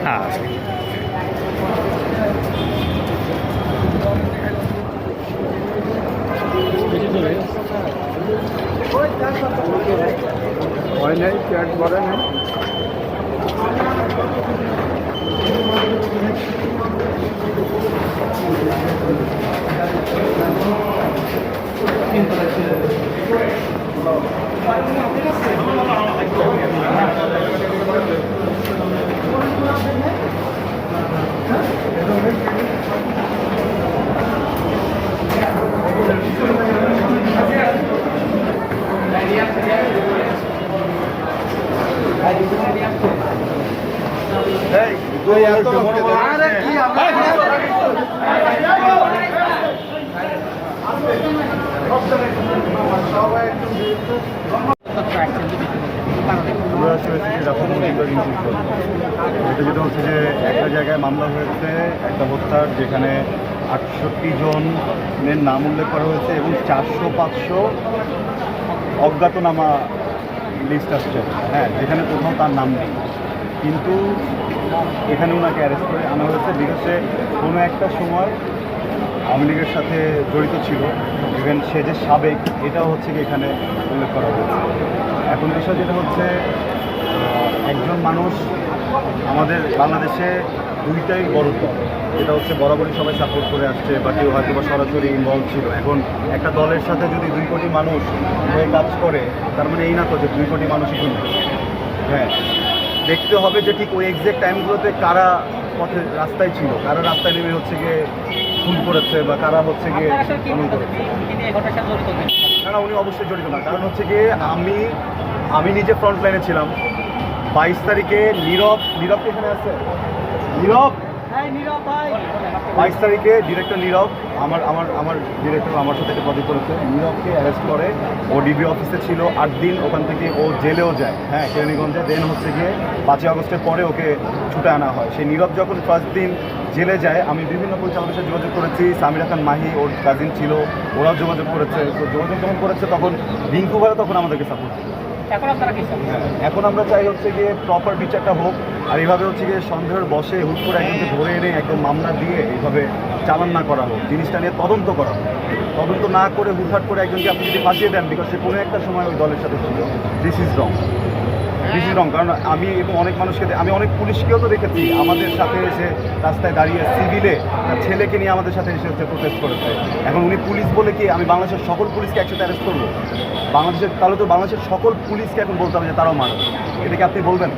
হ্যাঁ হয় নাই পেট ভরে নাই আমরা আসলে Para aqui, amarra! এটা যেটা হচ্ছে যে একটা জায়গায় মামলা হয়েছে একটা হত্যার যেখানে আটষট্টি জনের নাম উল্লেখ করা হয়েছে এবং চারশো পাঁচশো অজ্ঞাতনামা লিস্ট আসছে হ্যাঁ যেখানে কোথাও তার নাম নেই কিন্তু এখানে ওনাকে অ্যারেস্ট করে আনা হয়েছে বিকজে কোনো একটা সময় আওয়ামী লীগের সাথে জড়িত ছিল। ইভেন সে যে সাবেক, এটাও হচ্ছে কি এখানে উল্লেখ করা হয়েছে। এখন বিষয় যেটা হচ্ছে একজন মানুষ আমাদের বাংলাদেশে দুইটাই বড় দল। যেটা হচ্ছে বরাবরই সবাই সাপোর্ট করে আসছে, বা কেউ হয়তো বা সরাসরি ইনভলভ ছিল। এখন একটা দলের সাথে যদি দুই কোটি মানুষ হয়ে কাজ করে, তার মানে এই না তো যে দুই কোটি মানুষই কিন্তু হ্যাঁ দেখতে হবে যে ঠিক ওই এক্সাক্ট টাইমগুলোতে কারা পথে রাস্তায় ছিল। কারা রাস্তায় নেমে হচ্ছে গিয়ে খুন করেছে বা কারা হচ্ছে গিয়ে খুন করেছে? না না উনি অবশ্যই জড়িত না। কারণ হচ্ছে গিয়ে আমি আমি নিজে ফ্রন্ট লাইনে ছিলাম। বাইশ তারিখে নীরব নীরব এখানে আছে? নীরব? বাইশ তারিখে ডিরেক্টর নীরব, আমার আমার আমার ডিরেক্টর আমার সাথে একটা প্রজেক্ট করেছে নীরবকে অ্যারেস্ট করে, ও ডিবি অফিসে ছিল আট দিন, ওখান থেকে ও জেলেও যায়। হ্যাঁ কেরানীগঞ্জে দেন হচ্ছে গিয়ে পাঁচই আগস্টের পরে ওকে ছুটে আনা হয়। সেই নীরব যখন ফার্স্ট দিন জেলে যায়, আমি বিভিন্ন পরিচালকের সাথে যোগাযোগ করেছি, সামিরা খান মাহি, ওর কাজিন ছিল, ওরাও যোগাযোগ করেছে। তো যোগাযোগ যখন করেছে, তখন রিঙ্কু তখন আমাদেরকে সাপোর্ট এখন আপনারা কি এখন আমরা চাই হচ্ছে গিয়ে প্রপার বিচারটা হোক, আর এইভাবে হচ্ছে গিয়ে সন্দেহের বসে হুট করে একজনকে ধরে এনে একদম মামলা দিয়ে এইভাবে চালান না করা হোক, জিনিসটা নিয়ে তদন্ত করা হোক। তদন্ত না করে হুটহাট করে একজনকে আপনি যদি ফাঁসিয়ে দেন বিকজ সে কোনো একটা সময় ওই দলের সাথে ছিল this is wrong this wrong, কারণ আমি এবং অনেক মানুষকে আমি অনেক পুলিশকেও তো দেখেছি, আমাদের সাথে এসে রাস্তায় দাঁড়িয়ে সিভিলে তার ছেলেকে নিয়ে আমাদের সাথে এসে হচ্ছে প্রোটেস্ট করেছে। এখন উনি পুলিশ বলে কি, আমি বাংলাদেশের সকল পুলিশকে একসাথে অ্যারেস্ট করব? বাংলাদেশের তাহলে তো বাংলাদেশের সকল পুলিশকে এখন বলতে হবে যে তারাও মানুষ এটা কি আপনি বলবেন?